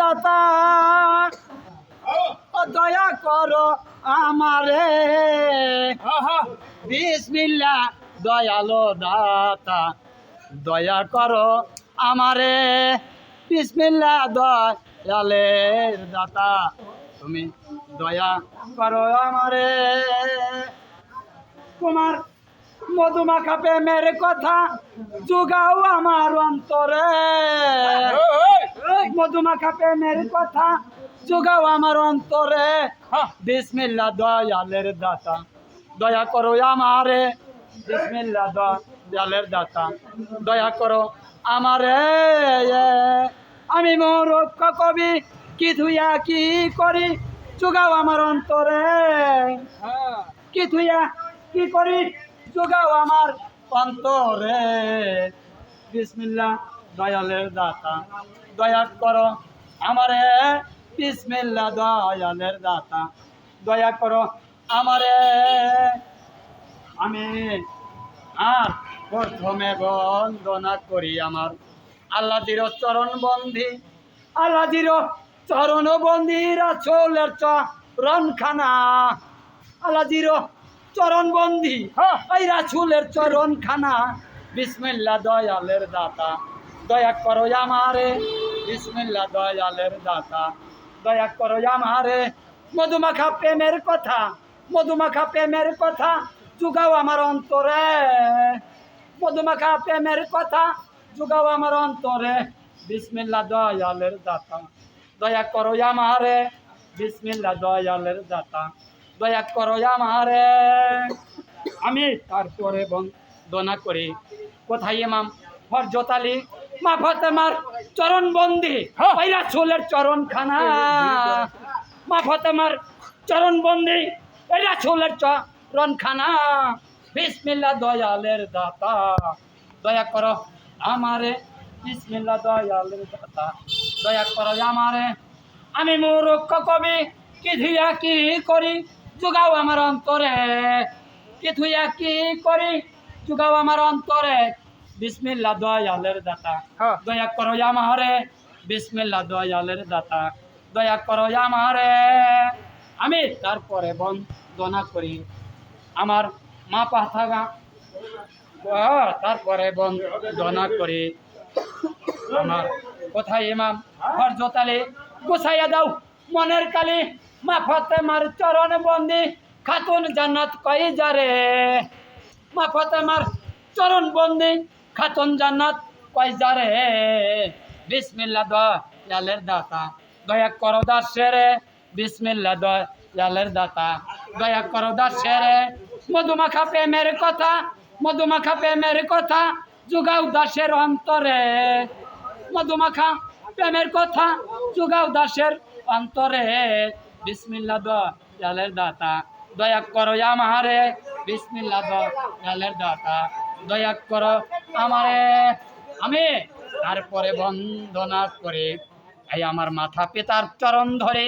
দাতা। দয়া করো আমারে। বিসমিল্লা দয়ালো দাতা। দয়া করো আমারে। বিসমিল্লা দয়ালের দাতা। তুমি দয়া করো আমারে। তোমার মধুমাখা প্রেমের কথা যোগাও আমার অন্তরে। মধুমাখা প্রেমের কথা যোগাও আমার অন্তরে। বিসমিল্লা দয়ালের দাতা দয়া করো আমারে। বিসমিল্লা দয়ালের দাতা দয়া করো আমারে। আমি মূর্খ কবি কি ধুইয়া কি করি যোগাও আমার অন্তরে। কি ধুইয়া কি করি যোগাও আমার অন্তরে। বিসমিল্লা দয়ালের দাতা, দয়া করো আমারে। বিসমিল্লা দয়ালের দাতা, দয়া করো আমারে। আমি আর প্রথমে বন্দনা করি আমার আল্লাদির চরণ বন্ধি আল্লাদির চরণ বন্ধি রাসোলের চরণ খানা আল্লাদির চরণ বন্ধি এই রাসুলের চরণ খানা বিসমিল্লা দয়ালের দাতা। দয়া করো আমারে। বিসমিল্লা দয়ালের দাতা। দয়া করো আমারে। মধুমাখা প্রেমের কথা, মধুমাখা প্রেমের কথা যুগাও আমার অন্তরে। মধুমাখা প্রেমের কথা যুগাও আমার অন্তরে। বিসমিল্লা দয়ালের দাতা। দয়া করো আমারে। বিসমিল্লা দয়ালের দাতা। দয়া করো আমারে। আমি তারপরে বন্দনা করি। কোথায় ইমাম? ফরজত আলী মা ফতেমার চরণ বন্দি পাইরা চুলের চরণ খানা মা ফতেমার চরণ বন্দি এরা চুলের চরণ খানা বিসমিল্লা দয়ালের দাতা দয়া করো আমারে। বিসমিল্লা দয়ালের দাতা দয়া করো আমারে। আমি মূর্খ কবি কি ধুইয়া কি করি? যোগাও আমার অন্তরে। কি ধুইয়া কি করি? যোগাও আমার অন্তরে। বিসমিল্লা দয়ালের দাতা। হ্যাঁ। দয়া করো আমারে বিসমিল্লা দয়ালের দাতা। দয়া করো আমারে আমি তারপরে বন্দনা করি। আমার মা পাথাগা তারপরে বন্দনা করি। আমার কোথায় ইমাম? হরজতালে গোসাইয়া দাও। মনের কালি মা ফতেমার চরণ বন্দি। খাতুন জান্নাত কই যারে? মা ফতেমার চরণ বন্দি। খাতুন জান্নাত কই যারে? বিসমিল্লা দয়ালের দাতা। দয়া করো দাসেরে বিসমিল্লা দয়ালের দাতা। দয়া করো দাসেরে মধুমাখা প্রেমের কথা, মধুমাখা প্রেমের কথা, যুগাও দাসের অন্তরে। মধুমাখা প্রেমের কথা, যুগাও দাসের অন্তরে। বিসমিল্লা দয়ালের দাতা। দয়া করো আমারে। বিসমিল্লা দয়ালের দাতা। দয়া করো আমারে। আমি তারপরে বন্দনা করে এই আমার মাথা পিতার চরণ ধরে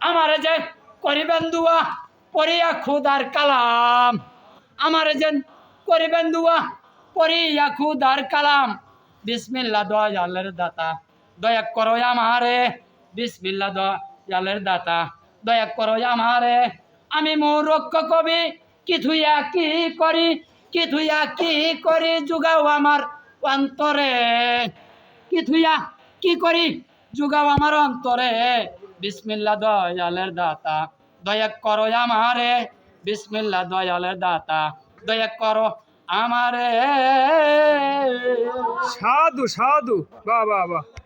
আমার যে করিবেন দুয়া পড়িয়া খুদার কালাম। আমার যে করিবেন দুয়া পড়িয়া খুদার কালাম। বিসমিল্লা দয়ালের দাতা, দয়া করো আমারে। বিসমিল্লা দয়ালের দাতা, দয়া করো আমারে। আমি মৌরক্ষ কবি কিছুয়া কি করি। কিছুয়া কি করি যুগাও আমার অন্তরে? কিছুয়া কি করি যুগাও আমার অন্তরে? বিসমিল্লা দয়ালের দাতা, দয়া করো আমারে। বিসমিল্লা দয়ালের দাতা, দয়া করো আমারে। সাধু সাধু। বাহ বাহ বাহ।